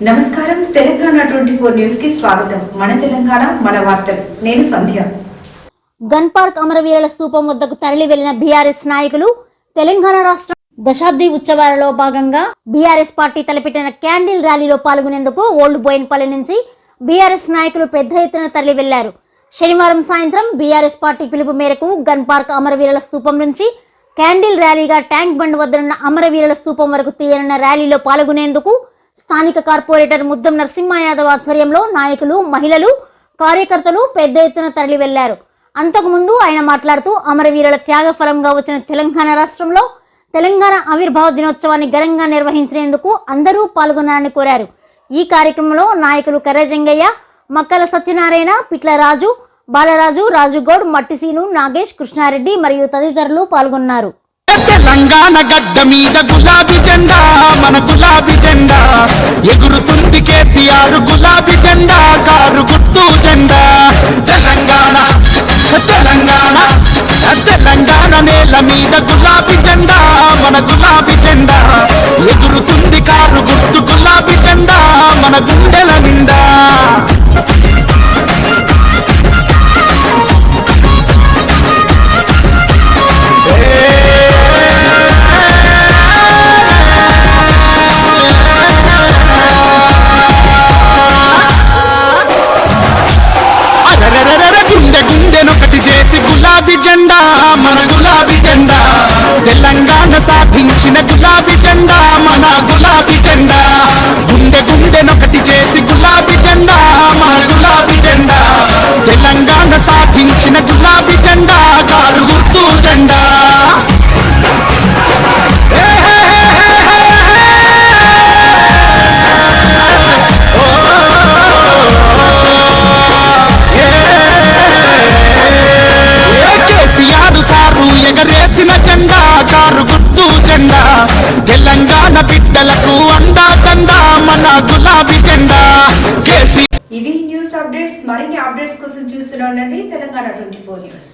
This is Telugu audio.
నమస్కారం. తెలంగాణ ట్వంటీ ఫోర్ న్యూస్కి స్వాగతం. మన తెలంగాణ మన వార్తలు. నేను సంధ్య. గన్ పార్క్ అమరవీరుల స్తూపం వద్దకు తరలి వెళ్ళిన బీఆర్ఎస్ నాయకులు తెలంగాణ రాష్ట్ర దశాబ్ది ఉత్సవాలలో భాగంగా బీఆర్ఎస్ పార్టీ తలపెట్టిన క్యాండిల్ ర్యాలీలో పాల్గొనేందుకు ఓల్డ్ బోయిన్పల్లి నుంచి బీఆర్ఎస్ నాయకులు పెద్ద ఎత్తున తరలి వెళ్ళారు. శనివారం సాయంత్రం బీఆర్ఎస్ పార్టీ పిలుపు మేరకు గన్ పార్క్ అమరవీరుల స్తూపం నుంచి క్యాండిల్ ర్యాలీగా ట్యాంక్ బండ్ వద్దనున్న అమరవీరుల స్తూపం వరకు తీయనున్న ర్యాలీలో పాల్గొనేందుకు స్థానిక కార్పొరేటర్ ముద్దం నరసింహ యాదవ్ ఆధ్వర్యంలో నాయకులు మహిళలు కార్యకర్తలు పెద్ద ఎత్తున తరలి వెళ్ళారు. అంతకుముందు ఆయన మాట్లాడుతూ అమరవీరుల త్యాగ ఫలంగా వచ్చిన తెలంగాణ రాష్ట్రంలో తెలంగాణ ఆవిర్భావ దినోత్సవాన్ని ఘనంగా నిర్వహించేందుకు అందరూ పాల్గొనాలని కోరారు. ఈ కార్యక్రమంలో నాయకులు కర్రజంగయ్య మక్కల సత్యనారాయణ పిట్లరాజు బాలరాజు రాజుగౌడ్ మట్టిసీను నాగేష్ కృష్ణారెడ్డి మరియు తదితరులు పాల్గొన్నారు. తెలంగాణ గడ్డ మీద గులాబీ జెండా మన గులాబీ జెండా ఎగురుతుంది కేసీఆర్ గులాబీ జెండా కారు గుర్తు జెండా తెలంగాణ తెలంగాణ తెలంగాణ నేల మీద గులాబీ జెండా. మన గులాబీ జెండా. ఎగురుతుంది కారు గుర్తు గులాబీ జెండా. మన గుండెల నిండా. తెలంగాణ గులాబీ జెండా. జెండా. తెలంగాణ బిడ్డలకు అండా దండా మన గులాబీ జెండా. కేసీ ఇవి న్యూస్ అప్డేట్స్ మరిన్ని అప్డేట్స్ కోసం చూస్తూనే ఉండండి. Telangana twenty four news.